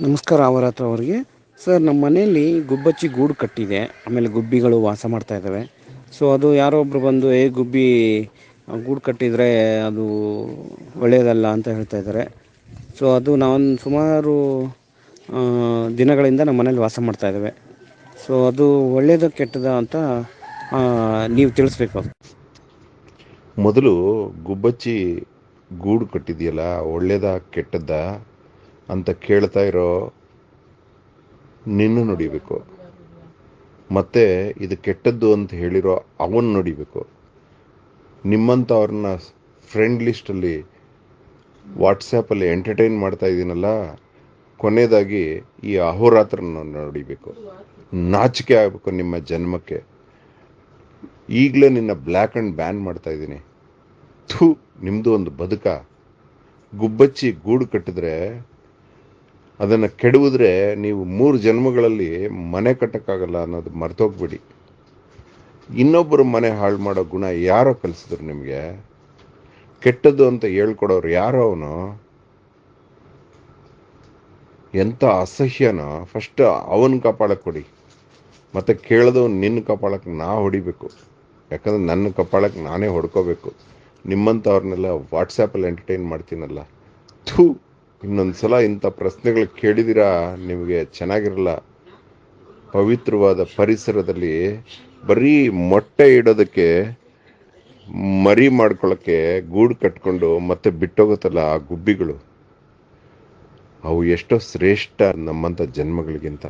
ನಮಸ್ಕಾರ ಅವರ ಹತ್ರ ಅವ್ರಿಗೆ. ಸರ್, ನಮ್ಮ ಮನೆಯಲ್ಲಿ ಗುಬ್ಬಚ್ಚಿ ಗೂಡು ಕಟ್ಟಿದೆ. ಆಮೇಲೆ ಗುಬ್ಬಿಗಳು ವಾಸ ಮಾಡ್ತಾ ಇದ್ದಾವೆ. ಸೊ ಅದು ಯಾರೋ ಒಬ್ಬರು ಬಂದು, ಏ, ಗುಬ್ಬಿ, ಗೂಡು ಕಟ್ಟಿದರೆ ಅದು ಒಳ್ಳೆಯದಲ್ಲ ಅಂತ ಹೇಳ್ತಾ ಇದ್ದಾರೆ. ಸೊ ಅದು ನಾವೊಂದು ಸುಮಾರು ದಿನಗಳಿಂದ ನಮ್ಮ ಮನೇಲಿ ವಾಸ ಮಾಡ್ತಾ ಇದ್ದಾವೆ. ಸೊ ಅದು ಒಳ್ಳೆಯದ ಕೆಟ್ಟದ ಅಂತ ನೀವು ತಿಳಿಸ್ಬೇಕು. ಮೊದಲು ಗುಬ್ಬಚ್ಚಿ ಗೂಡು ಕಟ್ಟಿದೆಯಲ್ಲ ಒಳ್ಳೆಯದ ಕೆಟ್ಟದ್ದ? ಅಂತ ಕೇಳ್ತಾ ಇರೋ ನಿನ್ನ ನುಡಿಬೇಕು. ಮತ್ತೆ ಇದು ಕೆಟ್ಟದ್ದು ಅಂತ ಹೇಳಿರೋ ಅವನ್ನ ನೋಡಿಬೇಕು. ನಿಮ್ಮಂಥವ್ರನ್ನ ಫ್ರೆಂಡ್ ಲಿಸ್ಟಲ್ಲಿ ವಾಟ್ಸಪ್ಪಲ್ಲಿ ಎಂಟರ್ಟೈನ್ ಮಾಡ್ತಾ ಇದ್ದೀನಲ್ಲ ಕೊನೆಯದಾಗಿ ಈ ಅಹೋರಾತ್ರನ ನೋಡಿಬೇಕು. ನಾಚಿಕೆ ಆಗಬೇಕು ನಿಮ್ಮ ಜನ್ಮಕ್ಕೆ. ಈಗಲೇ ನಿನ್ನ ಬ್ಲ್ಯಾಕ್ ಆ್ಯಂಡ್ ಬ್ಯಾನ್ ಮಾಡ್ತಾ ಇದ್ದೀನಿ ಥೂ ನಿಮ್ಮದು ಒಂದು ಬದುಕ. ಗುಬ್ಬಚ್ಚಿ ಗೂಡು ಕಟ್ಟಿದ್ರೆ ಅದನ್ನು ಕೆಡುವುದ್ರೆ ನೀವು ಮೂರು ಜನ್ಮಗಳಲ್ಲಿ ಮನೆ ಕಟ್ಟೋಕ್ಕಾಗಲ್ಲ ಅನ್ನೋದು ಮರ್ತೋಗ್ಬಿಡಿ. ಇನ್ನೊಬ್ಬರು ಮನೆ ಹಾಳು ಮಾಡೋ ಗುಣ ಯಾರೋ ಕಲಿಸಿದ್ರು ನಿಮಗೆ? ಕೆಟ್ಟದ್ದು ಅಂತ ಹೇಳ್ಕೊಡೋರು ಯಾರೋ ಅವನು? ಎಂಥ ಅಸಹ್ಯನೋ ಫಸ್ಟ್ ಅವನ ಕಪಾಳಕ್ಕೆ ಕೊಡಿ ಮತ್ತು ಕೇಳಿದವನು ನಿನ್ನ ಕಪಾಳಕ್ಕೆ ನಾ ಹೊಡಿಬೇಕು. ಯಾಕಂದ್ರೆ ನನ್ನ ಕಪಾಳಕ್ಕೆ ನಾನೇ ಹೊಡ್ಕೋಬೇಕು. ನಿಮ್ಮಂಥವ್ರನ್ನೆಲ್ಲ ವಾಟ್ಸಪ್ಪಲ್ಲಿ ಎಂಟರ್ಟೈನ್ ಮಾಡ್ತೀನಲ್ಲ. ಥೂ. ಇನ್ನೊಂದು ಸಲ ಇಂಥ ಪ್ರಶ್ನೆಗಳು ಕೇಳಿದಿರಾ? ನಿಮಗೆ ಚೆನ್ನಾಗಿರಲ್ಲ. ಪವಿತ್ರವಾದ ಪರಿಸರದಲ್ಲಿ ಬರೀ ಮೊಟ್ಟೆ ಇಡೋದಕ್ಕೆ, ಮರಿ ಮಾಡ್ಕೊಳ್ಳೋಕ್ಕೆ ಗೂಡು ಕಟ್ಕೊಂಡು ಮತ್ತೆ ಬಿಟ್ಟೋಗುತ್ತಲ್ಲ ಆ ಗುಬ್ಬಿಗಳು? ಅವು ಎಷ್ಟೋ ಶ್ರೇಷ್ಠ ನಮ್ಮಂಥ ಜನ್ಮಗಳಿಗಿಂತ.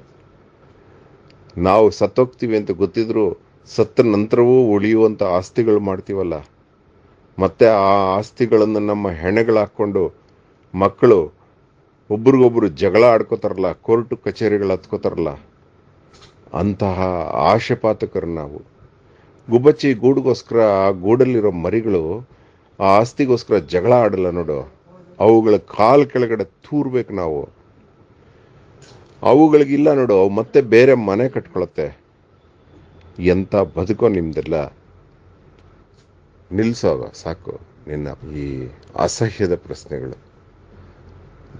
ನಾವು ಸತ್ತೋಗ್ತೀವಿ ಅಂತ ಗೊತ್ತಿದ್ರು ಸತ್ತ ನಂತರವೂ ಉಳಿಯುವಂಥ ಆಸ್ತಿಗಳು ಮಾಡ್ತೀವಲ್ಲ. ಮತ್ತೆ ಆ ಆಸ್ತಿಗಳನ್ನು ನಮ್ಮ ಹೆಣೆಗಳು ಹಾಕ್ಕೊಂಡು ಮಕ್ಕಳು ಒಬ್ರಿಗೊಬ್ರು ಜಗಳ ಆಡ್ಕೋತಾರಲ್ಲ ಕೋರ್ಟು ಕಚೇರಿಗಳು ಹತ್ಕೋತಾರಲ್ಲ, ಅಂತಹ ಆಶೆಪಾತಕರು ನಾವು. ಗುಬ್ಬಚ್ಚಿ ಗೂಡಿಗೋಸ್ಕರ, ಆ ಗೂಡಲ್ಲಿರೋ ಮರಿಗಳು ಆ ಆಸ್ತಿಗೋಸ್ಕರ ಜಗಳ ಆಡಲ್ಲ ನೋಡು. ಅವುಗಳ ಕಾಲ್ ಕೆಳಗಡೆ ತೂರ್ಬೇಕು ನಾವು. ಅವುಗಳಿಗಿಲ್ಲ ನೋಡು, ಅವು ಮತ್ತೆ ಬೇರೆ ಮನೆ ಕಟ್ಕೊಳತ್ತೆ. ಎಂಥ ಬದುಕೋ ನಿಮ್ದೆಲ್ಲ? ನಿಲ್ಸೋಗ ಸಾಕು. ನಿನ್ನ ಈ ಅಸಹ್ಯದ ಪ್ರಶ್ನೆಗಳು.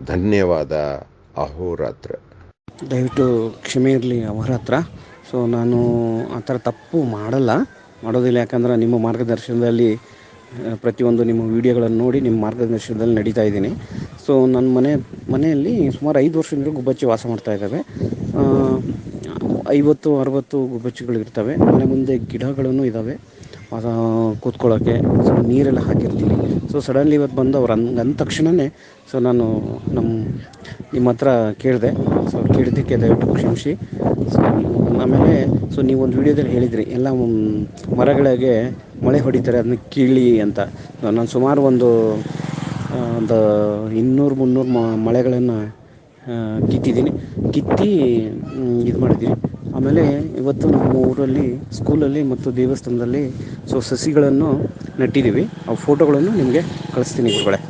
ಧನ್ಯವಾದ ಅಹೋರಾತ್ರ. ದಯವಿಟ್ಟು ಕ್ಷಮೆ ಇರಲಿ ಅವರ ಹತ್ರ ಸೊ ನಾನು ಆ ಥರ ತಪ್ಪು ಮಾಡಲ್ಲ. ಮಾಡೋದಿಲ್ಲ ಯಾಕಂದ್ರೆ ನಿಮ್ಮ ಮಾರ್ಗದರ್ಶನದಲ್ಲಿ ಪ್ರತಿಯೊಂದು ನಿಮ್ಮ ವಿಡಿಯೋಗಳನ್ನು ನೋಡಿ ನಿಮ್ಮ ಮಾರ್ಗದರ್ಶನದಲ್ಲಿ ನಡೀತಾ ಇದ್ದೀನಿ. ಸೊ ನನ್ನ ಮನೆ, ಮನೆಯಲ್ಲಿ ಸುಮಾರು ಐದು ವರ್ಷದಿಂದ ಗುಬ್ಬಚ್ಚಿ ವಾಸ ಮಾಡ್ತಾ ಇದ್ದಾವೆ. ಐವತ್ತು, ಅರವತ್ತು ಗುಬ್ಬಚ್ಚಿಗಳು ಇರ್ತವೆ ಮನೆ ಮುಂದೆ ಗಿಡಗಳನ್ನು ಇದ್ದಾವೆ. ಕೂತ್ಕೊಳ್ಳೋಕ್ಕೆ ಸೊ ನೀರೆಲ್ಲ ಹಾಕಿರ್ತೀನಿ ಸೊ ಸಡನ್ಲಿ ಇವತ್ತು ಬಂದು ಅವ್ರು ಅಂದ್, ಅಂದ ತಕ್ಷಣವೇ ಸೊ ನಾನು ನಮ್ಮ ನಿಮ್ಮ ಹತ್ರ ಕೇಳಿದೆ. ಸೊ ಕೇಳಿದ್ದಕ್ಕೆ ದಯವಿಟ್ಟು ಕ್ಷಮಿಸಿ. ಸೊ ಆಮೇಲೆ ಸೊ ನೀವು ಒಂದು ವೀಡಿಯೋದಲ್ಲಿ ಹೇಳಿದ್ರಿ, ಎಲ್ಲ ಮರಗಳಿಗೆ ಮಳೆ ಹೊಡಿತಾರೆ ಅದನ್ನ ಕೀಳಿ ಅಂತ. ನಾನು ಸುಮಾರು ಒಂದು ಒಂದು ಇನ್ನೂರು ಮುನ್ನೂರು ಮಳೆಗಳನ್ನು ಕಿತ್ತಿದ್ದೀನಿ. ಕಿತ್ತಿ ಇದು ಮಾಡಿದ್ದೀನಿ. ಆಮೇಲೆ ಇವತ್ತು ನಮ್ಮ ಊರಲ್ಲಿ, ಸ್ಕೂಲಲ್ಲಿ ಮತ್ತು ದೇವಸ್ಥಾನದಲ್ಲಿ ಸೊ ಸಸಿಗಳನ್ನು ನೆಟ್ಟಿದ್ದೀವಿ. ಆ ಫೋಟೋಗಳನ್ನು ನಿಮಗೆ ಕಳಿಸ್ತೀನಿ ಗುರುಗಳೇ.